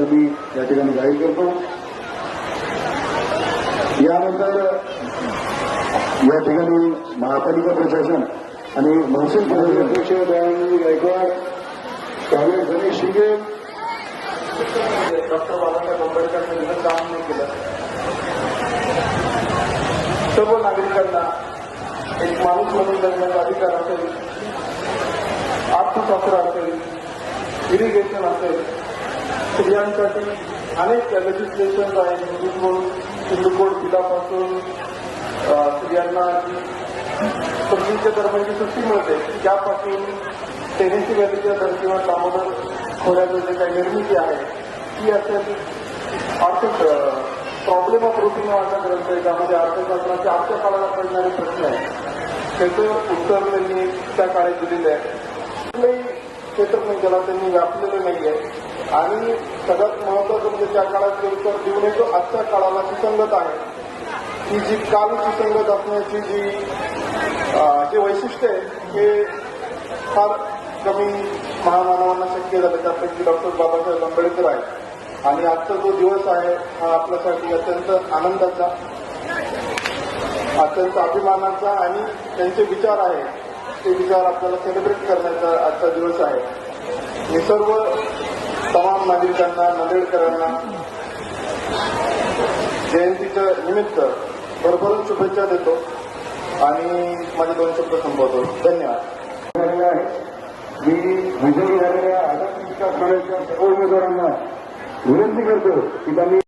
असं मी या ठिकाणी जाहीर करतो. यानंतर या ठिकाणी महापालिका प्रशासन आणि महसूल प्रशासन अध्यक्ष दयानंद गायकवाड काँग्रेस गणेश शिंदे डॉक्टर बाबासाहेब आंबेडकरांनी जसं काम नाही केलं. सर्व नागरिकांना एक माणूस म्हणून जगण्याचा अधिकार असेल अर्थशास्त्र असेल इरिगेशन असेल स्त्रियांसाठी अनेक लेजिस्लेशन आहेत. हिंदू हिंदू कोड बिलापासून स्त्रियांना जी पत्नीच्या दरम्यानची सुट्टी मिळते त्यापासून टेनिसी व्हॅलीच्या धर्तीवर दामोदर खोऱ्याचं जे काही निर्मिती आहे ती असेल आर्थिक प्रॉब्लेम ऑफ रुटीन नावाचा ग्रंथ आहे. त्यामध्ये अर्थशास्त्राचे आजच्या काळाला पडणारे प्रश्न आहेत. त्याचं उत्तर त्यांनी त्या काळात दिलेलं आहे. कुठलंही क्षेत्र नाही ज्याला त्यांनी व्यापलेलं नाही आहे आणि सगळ्यात महत्वाचं म्हणजे त्या काळात उत्तर देऊन नये आजच्या काळाला सुसंगत आहे ती जी काल सुसंगत असण्याची जी जे वैशिष्ट्य आहे हे फार कमी महामानवांना शक्य झालं. त्यापैकी डॉक्टर बाबासाहेब आंबेडकर आहेत. आणि आजचा जो दिवस आहे हा आपल्यासाठी अत्यंत आनंदाचा अत्यंत अभिमानाचा आणि त्यांचे विचार आहेत. ते विचार आपल्याला सेलिब्रेट करण्याचा आजचा दिवस आहे. मी सर्व तमाम नागरिकांना नांदेडकरांना जयंतीच्या निमित्त भरभरून शुभेच्छा देतो आणि माझे दोन शब्द संपवतो. धन्यवाद. मी विजयी झालेल्या आझाद विकास महाराष्ट्राच्या सर्व उमेदवारांना विनंती करतो की त्यांनी